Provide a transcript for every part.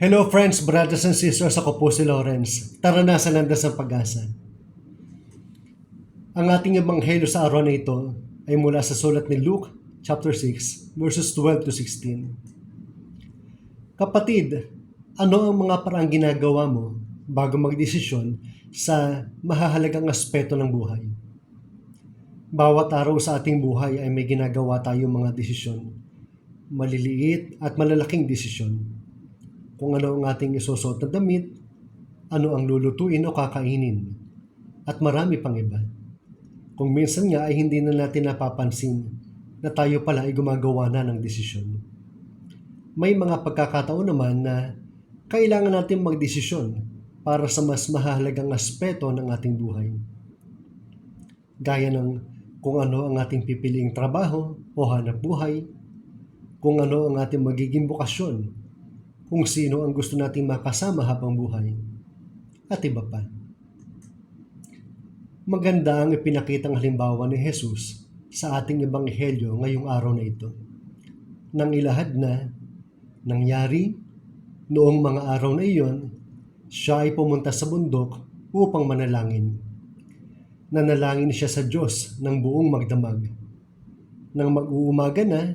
Hello friends, brothers and sisters, ako po si Lawrence. Tara na sa landas ng pag-asa. Ang ating ebanghelyo sa araw na ito ay mula sa sulat ni Luke chapter 6 verses 12 to 16. Kapatid, ano ang mga paraang ginagawa mo bago magdesisyon sa mahahalagang aspeto ng buhay? Bawat araw sa ating buhay ay may ginagawa tayong mga desisyon, maliliit at malalaking desisyon kung ano ang ating isusot na damit, ano ang lulutuin o kakainin, at marami pang iba. Kung minsan nga ay hindi na natin napapansin na tayo pala ay gumagawa na ng desisyon. May mga pagkakataon naman na kailangan natin magdesisyon para sa mas mahalagang aspeto ng ating buhay. Gaya ng kung ano ang ating pipiliing trabaho o hanap buhay, kung ano ang ating magiging bukasyon kung sino ang gusto nating makasama habang buhay, at iba pa. Maganda ang ipinakitang halimbawa ni Jesus sa ating ebanghelyo ngayong araw na ito. Nang ilahad na, nangyari, noong mga araw na iyon, siya ay pumunta sa bundok upang manalangin. Nanalangin siya sa Diyos ng buong magdamag. Nang mag-uumaga na,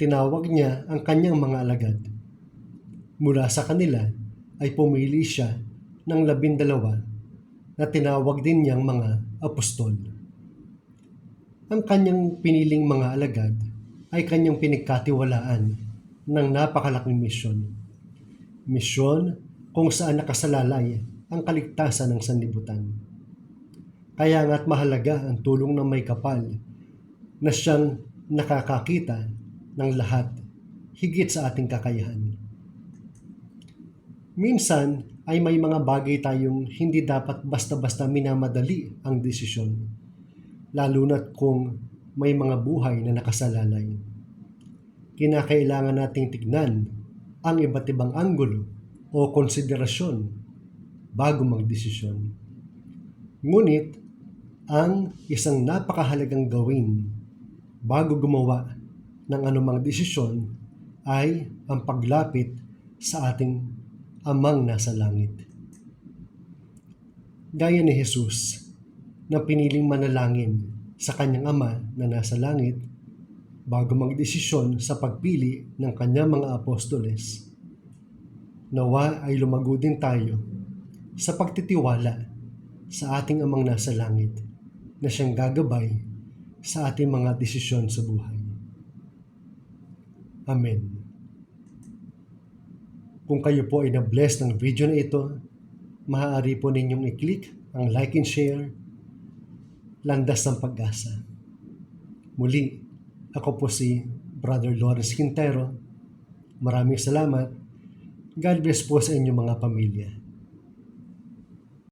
tinawag niya ang kanyang mga alagad Mula sa kanila ay pumili siya ng labindalawa na tinawag din niyang mga apostol. Ang kanyang piniling mga alagad ay kanyang pinagkatiwalaan ng napakalaking misyon. Misyon kung saan nakasalalay ang kaligtasan ng sanlibutan. Kaya nga't mahalaga ang tulong ng may kapal na siyang nakakakita ng lahat higit sa ating kakayahan. Minsan ay may mga bagay tayong hindi dapat basta-basta minamadali ang desisyon, lalo na't kung may mga buhay na nakasalalay. Kinakailangan nating tignan ang iba't ibang anggulo o konsiderasyon bago magdesisyon. Ngunit, ang isang napakahalagang gawin bago gumawa ng anumang desisyon ay ang paglapit sa ating amang nasa langit. Gaya ni Jesus na piniling manalangin sa kanyang ama na nasa langit bago magdesisyon sa pagpili ng kanyang mga apostoles. Nawa ay lumago din tayo sa pagtitiwala sa ating amang nasa langit na siyang gagabay sa ating mga desisyon sa buhay. Amen. Kung kayo po ay na-bless ng video na ito, maaari po ninyong i-click ang like and share, landas ng pag-asa. Muli, ako po si Brother Lawrence Quintero. Maraming salamat. God bless po sa inyong mga pamilya.